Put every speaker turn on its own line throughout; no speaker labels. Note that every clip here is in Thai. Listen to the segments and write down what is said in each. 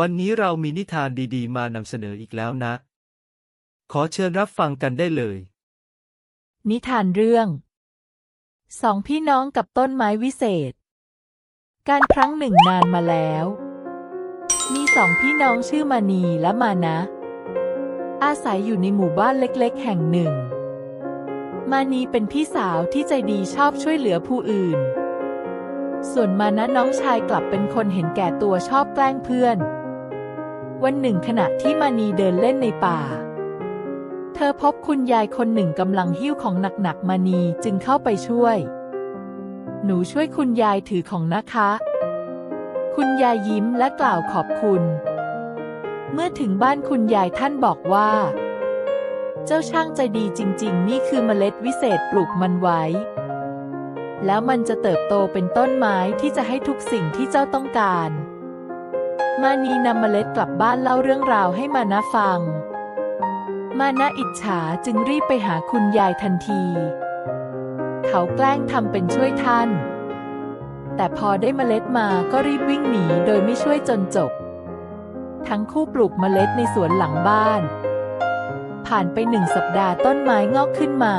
วันนี้เรามีนิทานดีๆ มานำเสนออีกแล้วนะ ขอเชิญรับฟังกันได้เลย
นิทานเรื่อง สองพี่น้องกับต้นไม้วิเศษ การครั้งหนึ่งนานมาแล้ว มีสองพี่น้องชื่อมานีและมานะ อาศัยอยู่ในหมู่บ้านเล็กๆ แห่งหนึ่ง มานีเป็นพี่สาวที่ใจดีชอบช่วยเหลือผู้อื่นส่วนมานะน้องชายกลับเป็นคนเห็นแก่ตัวชอบแกล้งเพื่อน วันหนึ่งขณะที่มานีเดินเล่นในป่า เธอพบคุณยายคนหนึ่งกำลังหิ้วของหนักๆมานีจึงเข้าไปช่วย หนูช่วยคุณยายถือของนะคะ คุณยายยิ้มและกล่าวขอบคุณ เมื่อถึงบ้านคุณยายท่านบอกว่า เจ้าช่างใจดีจริง ๆ นี่คือเมล็ดวิเศษปลูกมันไว้ แล้วมันจะเติบโตเป็นต้นไม้ที่จะให้ทุกสิ่งที่เจ้าต้องการ มานีนำเมล็ดกลับบ้านเล่าเรื่องราวให้มานะฟัง มานะอิจฉาจึงรีบไปหาคุณยายทันที เขาแกล้งทำเป็นช่วยท่าน แต่พอได้เมล็ดมาก็รีบวิ่งหนีโดยไม่ช่วยจนจบ ทั้งคู่ปลูกเมล็ดในสวนหลังบ้าน ผ่านไปหนึ่งสัปดาห์ต้นไม้งอกขึ้นมา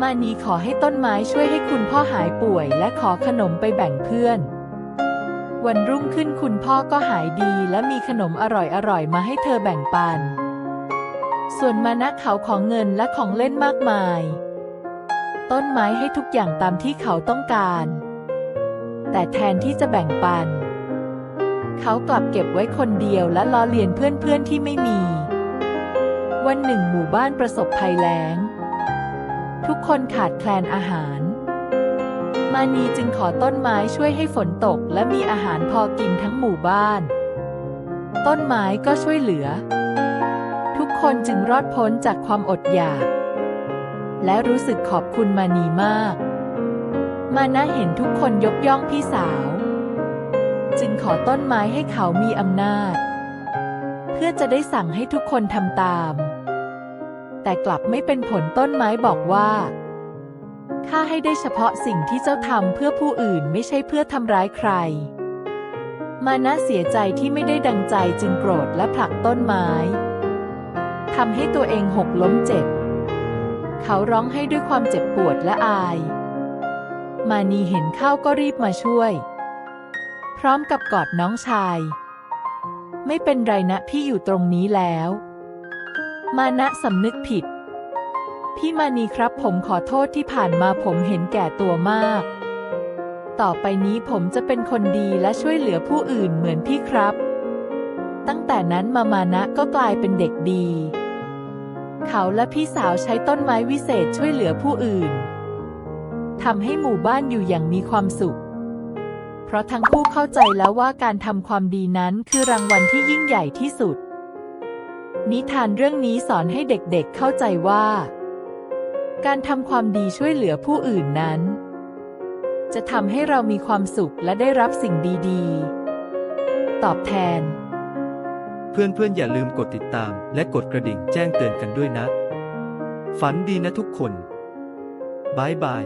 มานีขอให้ต้นไม้ช่วยให้คุณพ่อหายป่วยและขอขนมไปแบ่งเพื่อน วันรุ่งขึ้นคุณพ่อก็หายดีและมีขนมอร่อยๆ มาให้เธอแบ่งปัน ส่วนมานะเขาของเงินและของเล่นมากมาย ต้นไม้ให้ทุกอย่างตามที่เขาต้องการ แต่แทนที่จะแบ่งปัน เขากลับเก็บไว้คนเดียวและล้อเลียนเพื่อนๆที่ไม่มี วันหนึ่งหมู่บ้านประสบภัยแล้ง ทุกคนขาดแคลนอาหาร มานีจึงขอต้นไม้ช่วยให้ฝนตกและมีอาหารพอกินทั้งหมู่บ้าน ต้นไม้ก็ช่วยเหลือ ทุกคนจึงรอดพ้นจากความอดอยาก และรู้สึกขอบคุณมานีมาก มานะเห็นทุกคนยกย่องพี่สาว จึงขอต้นไม้ให้เขามีอำนาจ เพื่อจะได้สั่งให้ทุกคนทำตาม แต่กลับไม่เป็นผลต้นไม้บอกว่า ข้าให้ได้เฉพาะสิ่งที่เจ้าทำเพื่อผู้อื่นไม่ใช่เพื่อทำร้ายใคร มานะเสียใจที่ไม่ได้ดังใจจึงโกรธและผลักต้นไม้ทำให้ตัวเองหกล้มเจ็บ เขาร้องให้ด้วยความเจ็บปวดและอาย มานีเห็นเข้าก็รีบมาช่วย พร้อมกับกอดน้องชาย ไม่เป็นไรนะพี่อยู่ตรงนี้แล้ว มานะสำนึกผิด พี่มานีครับผมขอโทษที่ผ่านมาผมเห็นแก่ตัวมาก ต่อไปนี้ผมจะเป็นคนดีและช่วยเหลือผู้อื่นเหมือนพี่ครับ ตั้งแต่นั้นมามานะก็กลายเป็นเด็กดี เขาและพี่สาวใช้ต้นไม้วิเศษช่วยเหลือผู้อื่นทำให้หมู่บ้านอยู่อย่างมีความสุข เพราะทั้งคู่เข้าใจแล้วว่าการทำความดีนั้นคือรางวัลที่ยิ่งใหญ่ที่สุด นิทานเรื่องนี้สอนให้เด็กๆเข้าใจว่า การทำความดีช่วยเหลือผู้อื่นนั้น จะทำให้เรามีความสุขและได้รับสิ่งดีๆ ตอบแทน
เพื่อนๆ อย่าลืมกดติดตาม และกดกระดิ่งแจ้งเตือนกันด้วยนะ ฝันดีนะทุกคนบายบาย